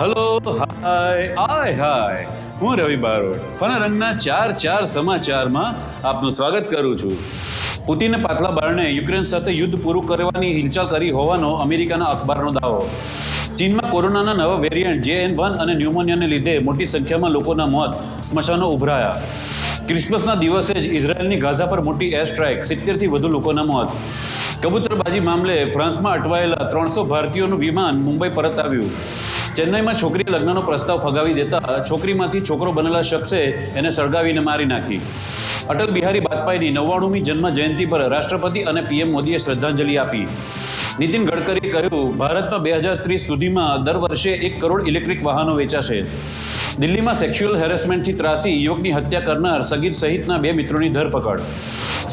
Hello hi આય હાય હું રવિ Barot fun રંગના ચાર ચાર સમાચારમાં આપનું સ્વાગત કરું છું. પુતિને પાછલા બારણે યુક્રેન સાથે યુદ્ધ પૂરું કરવાની હિલચાલ કરી હોવાનો અમેરિકાના અખબારનો દાવો. ચીનમાં કોરોનાના નવા વેરિયન્ટ જે એન વન અને ન્યુમોનિયાને લીધે મોટી સંખ્યામાં લોકોના મોત સ્મશાનો ઉભરાયા. ક્રિસમસના દિવસે જ ઇઝરાયલની ગાઝા પર મોટી એર સ્ટ્રાઇક સિત્તેરથી વધુ લોકોના મોત. કબૂતરબાજી મામલે ફ્રાન્સમાં અટવાયેલા ત્રણસો ભારતીયોનું વિમાન મુંબઈ પરત આવ્યું. ચેન્નઈમાં છોકરી લગ્નનો પ્રસ્તાવ ફગાવી દેતા છોકરીમાંથી છોકરો બનેલા શખ્સે એને સળગાવીને મારી નાખી. અટલ બિહારી વાજપેયીની નવ્વાણુમી જન્મ જયંતિ પર રાષ્ટ્રપતિ અને પીએમ મોદીએ શ્રદ્ધાંજલિ આપી. નીતિન ગડકરીએ કહ્યું, ભારતમાં બે હજાર ત્રીસ સુધીમાં દર વર્ષે એક કરોડ ઇલેક્ટ્રિક વાહનો વેચાશે. દિલ્હીમાં સેક્સ્યુઅલ હેરેસમેન્ટથી ત્રાસી યુવકની હત્યા કરનાર સગીર સહિતના બે મિત્રોની ધરપકડ.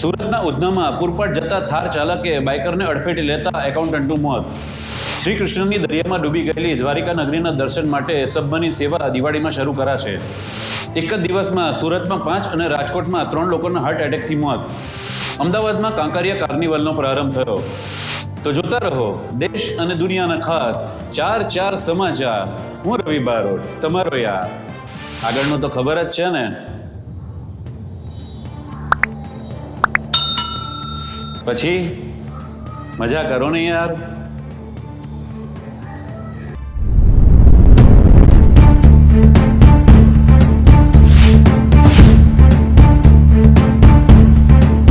સુરતના ઉધનામાં પૂરપાટ જતા થાર ચાલકે બાઇકરને અડફેટે લેતા એકાઉન્ટન્ટનું મોત. શ્રી કૃષ્ણની દરિયામાં ડૂબી ગયેલી દ્વારિકા નગરીના દર્શન માટે સબમરીન સેવા દિવાળીમાં શરૂ કરાશે. એક જ દિવસમાં સુરતમાં પાંચ અને રાજકોટમાં ત્રણ લોકોના હાર્ટ એટેકથી મોત. અમદાવાદમાં કાંકરિયા કાર્નિવલનો પ્રારંભ થયો. તો જોતા રહો, દેશ અને દુનિયાના ખાસ ચાર ચાર સમાચાર. હું રવિ બારોટ, તમારો યાર. આગળનું તો ખબર જ છે ને. પછી? મજા કરો ને યાર.